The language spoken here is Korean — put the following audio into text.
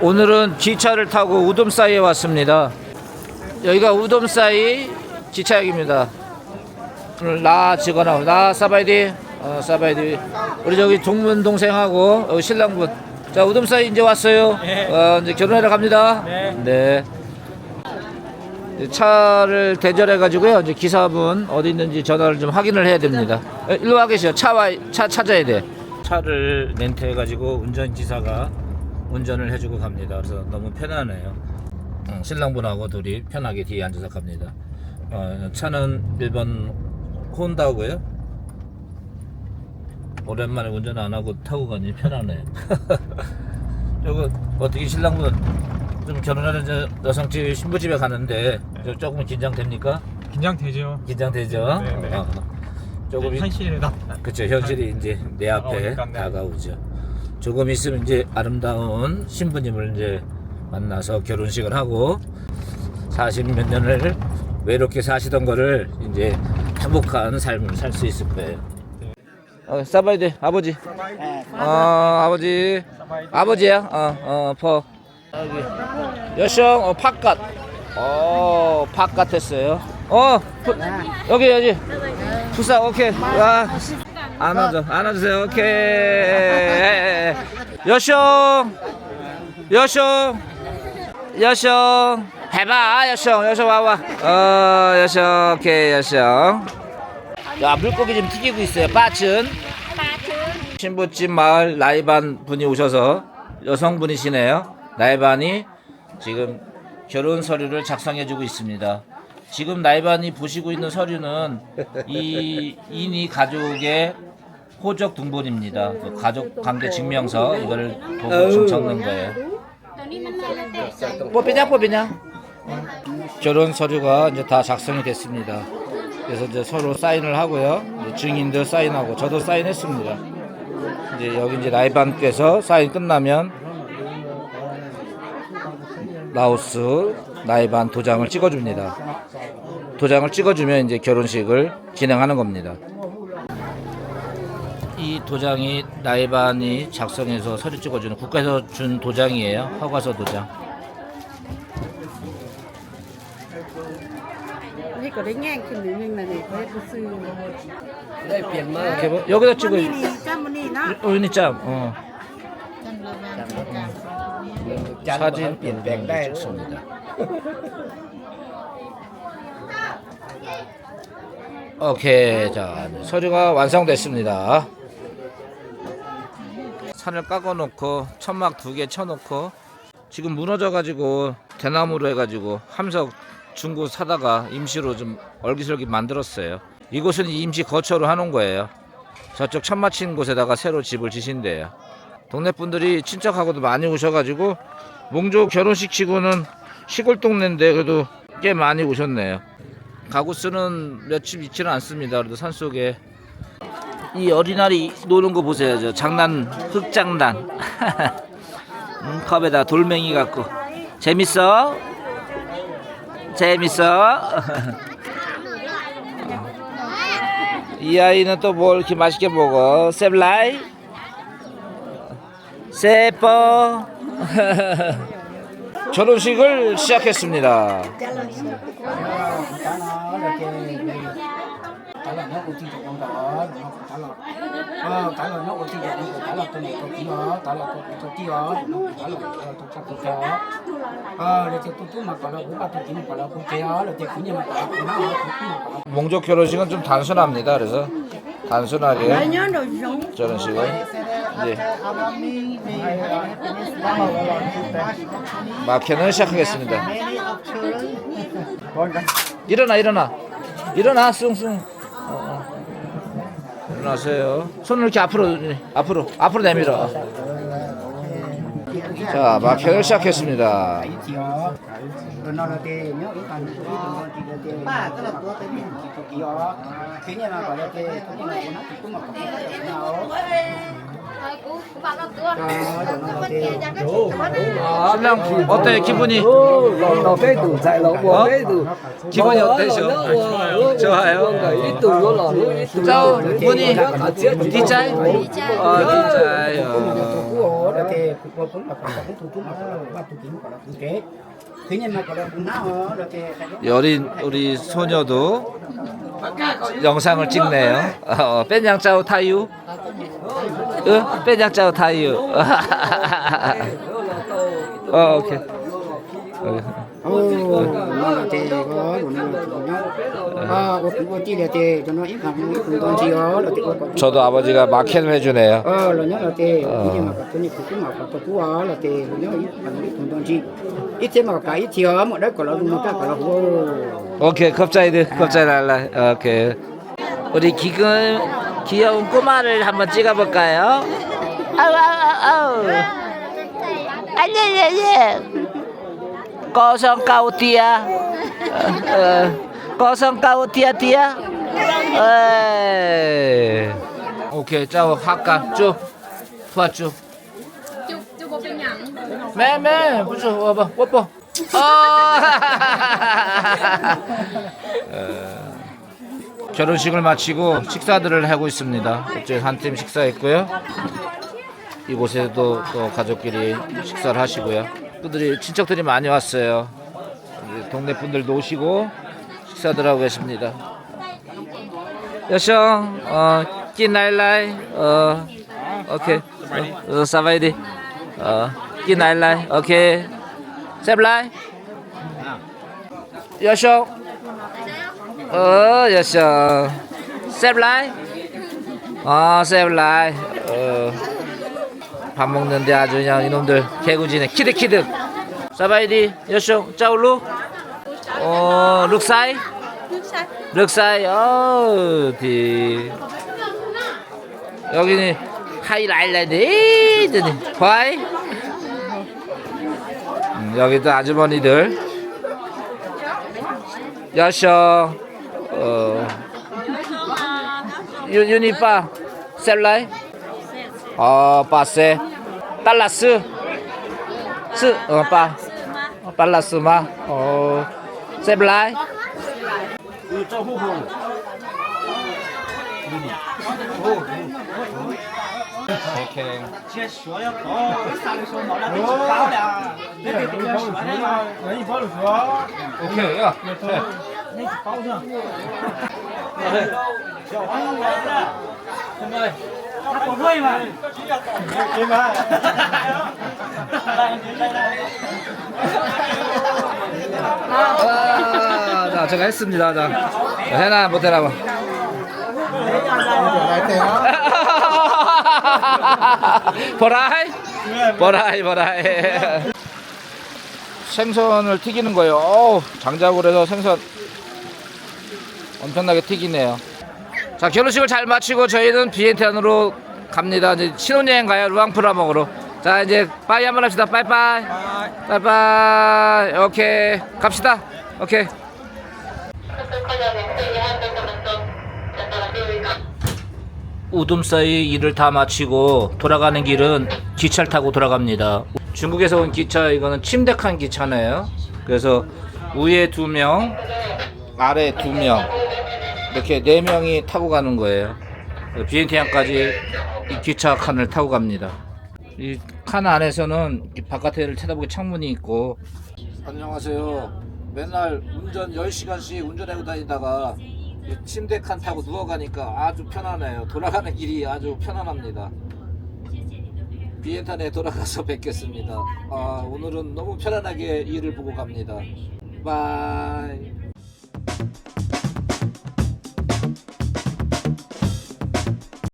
오늘은 기차를 타고 우돔사이에 왔습니다. 여기가 우돔사이 기차역입니다. 오늘 나 직원하고 나 사바이디 어, 사바이디 우리 저기 동문 동생하고 여기 신랑분 자 우돔사이 이제 왔어요. 어, 이제 결혼하러 갑니다. 네. 이제 차를 대절해 가지고요. 이제 기사분 어디 있는지 전화를 좀 확인을 해야 됩니다. 에, 일로 와 계세요. 차와 차 찾아야 돼. 차를 렌트해 가지고 운전 기사가 운전을 해주고 갑니다. 그래서 너무 편하네요. 어, 신랑분하고 둘이 편하게 뒤에 앉아서 갑니다. 어, 차는 일본 혼다고요. 오랜만에 운전 안 하고 타고 가니 편하네. 저거 어떻게 신랑분 좀 결혼하는 저 여성집 신부집에 가는데 저 조금 긴장됩니까? 긴장되죠. 긴장되죠? 네, 네. 어, 조금 이- 현실에 나 그쵸 현실이 이제 내 앞에 네. 다가오죠. 조금 있으면 이제 아름다운 신부님을 이제 만나서 결혼식을 하고 40 몇 년을 외롭게 사시던 거를 이제 행복한 삶을 살 수 있을 거예요. 어, 사바이드 아버지. 어 아버지. 아버지야. 어 어 퍼. 여기 여성 어 팥갓. 어 팥갓 했어요. 어 푸- 여기 여기. 부사 오케이. 와. 안아줘 안아주세요. 오케이. 여성 여성 여성 해봐 여성 여성 와와. 어 여성 오케이 여성. 야 물고기 좀 튀기고 있어요. 빠춘. 신부집 마을 나이반 분이 오셔서 여성분이시네요. 나이반이 지금 결혼 서류를 작성해주고 있습니다. 지금 나이반이 보시고 있는 서류는 이 인이 가족의 호적 등본입니다. 그 가족 관계 증명서 이거를 보고 좀 적는 거예요. 뽑히냐 뽑히냐? 결혼 서류가 이제 다 작성이 됐습니다. 그래서 이제 서로 사인을 하고요. 이제 증인들 사인하고 저도 사인했습니다. 이제 여기 이제 나이반께서 사인 끝나면 라오스 나이반 도장을 찍어줍니다. 도장을 찍어주면 이제 결혼식을 진행하는 겁니다. 이 도장이 나이반이 작성해서 서류 찍어주는 국가에서 준 도장이에요. 허가서 도장. 네, 뭐 여기다 찍어. 어머니 짬. 어. นนี่เนาะ 우연히 짬. 어. 사진 เปลี่ยนแปลงได้ 찍습니다. 오케이 자 서류가 완성됐습니다. 산을 깎아놓고 천막 두 개 쳐놓고 지금 무너져가지고 대나무로 해가지고 함석 중고 사다가 임시로 좀 얼기설기 만들었어요. 이곳은 임시 거처로 하는 거예요. 저쪽 천막 친 곳에다가 새로 집을 지신대요. 동네 분들이 친척하고도 많이 오셔가지고 몽조 결혼식 치고는 시골 동네인데 그래도 꽤 많이 오셨네요. 가구 수는 몇집 있지는 않습니다. 그래도 산 속에 이 어린아이 노는 거 보세요. 저 장난 흙장난. 음, 컵에다 돌멩이 갖고 재밌어? 재밌어? 이 아이는 또 뭘 이렇게 맛있게 먹어? 셉라이? 세뻐 결혼식을 시작했습니다. 몽족 결혼식은 좀 단순합니다. 그래서 단순하게 저런 식으로 예. 마케는 시작하겠습니다. 일어나 일어나 일어나 숭숭 어, 어. 일어나세요. 손을 이렇게 앞으로 앞으로 앞으로 내밀어. 자 마켓을 시작했습니다. 신랑 어때 기분이? 기분이 어때죠? 좋아요. 어. 어. 마투기 막걸라 그게 그냥 막걸라 분나 이렇게 어린 우리 소녀도 영상을 찍네요. 어, 뺀양짜오 타유. 어, 뺀양짜오 타유. 어, 오케이. 어, 오 nó thì có của nó là của nó à có cũng có chi là thì cho nó ít hàng ít cũng còn chi đó là thì có có 저도 아버지가 마켓을 해주네요. ờ là nhớ là thì Ờ. nhưng mà cái này cũng mà có cái đó là thì nhớ ít hàng ít cũng còn chi ít thế mà cái ít thiếu một đấy còn là nó ta còn là ô 오케이, 컵자이드, 컵자이 날라. 오케이. 우리 기금 귀여운 꼬마를 한번 찍어볼까요? 아우, 아우, 아우. 아니. 거성 까우띠야. 어, 어, 거성 까우띠야, 띠야. 에이. 오케이, 짜오, 할까? 쭉. 부하 쭉. mẹ 부주 와봐 어, 결혼식을 마치고 식사들을 하고 있습니다. 이제 한팀 식사했고요. 이곳에도 또 가족끼리 식사를 하시고요. 그들이 친척들이 많이 왔어요. 동네 분들도 오시고 식사들 하고 계십니다. 여성 어 끼날라이 어 오케이. 어 사바이디. 어 끼날라이 오케이. 셉라이. 여성 어 여성 셉라이 어 셉라이 어 밥 먹는데 아주 그냥 이놈들 개구지네 키득키득. 사바이디 여성 짜울루? 어 룩사이? 럭사이. 어디 여기는 하이라일라이드 화이? 음, 여기도 아주머니들. 여셔 어 유, 유니빠 셀라이 어 빠세 달라스 스어빠 빨라스마 어 셀라이 오케이. 오케이, 야. 아, 자, 제가 했습니다. 자, 해나 못 해라 봐. 보라이, 보라이, 보라이. 생선을 튀기는 거예요. 장작으로 해서 생선 엄청나게 튀기네요. 자, 결혼식을 잘 마치고 저희는 비엔티안으로 갑니다. 이제 신혼여행 가요. 루앙프라 먹으로. 자, 이제 빠이 한번 합시다. 빠이빠이. 빠이빠이. 오케이. 갑시다. 오케이. 우둠 사이 일을 다 마치고 돌아가는 길은 기차를 타고 돌아갑니다. 중국에서 온 기차 이거는 침대칸 기차네요. 그래서 위에 두 명, 아래 두 명, 이렇게 네 명이 타고 가는 거예요. 비엔티안까지 이 기차 칸을 타고 갑니다. 이 칸 안에서는 이 바깥에를 쳐다보기 창문이 있고 안녕하세요. 맨날 운전 10시간씩 운전하고 다니다가 이 침대 칸 타고 누워가니까 아주 편하네요. 돌아가는 길이 아주 편안합니다. 비엔탄에 돌아가서 뵙겠습니다. 아, 오늘은 너무 편안하게 일을 보고 갑니다. 바이.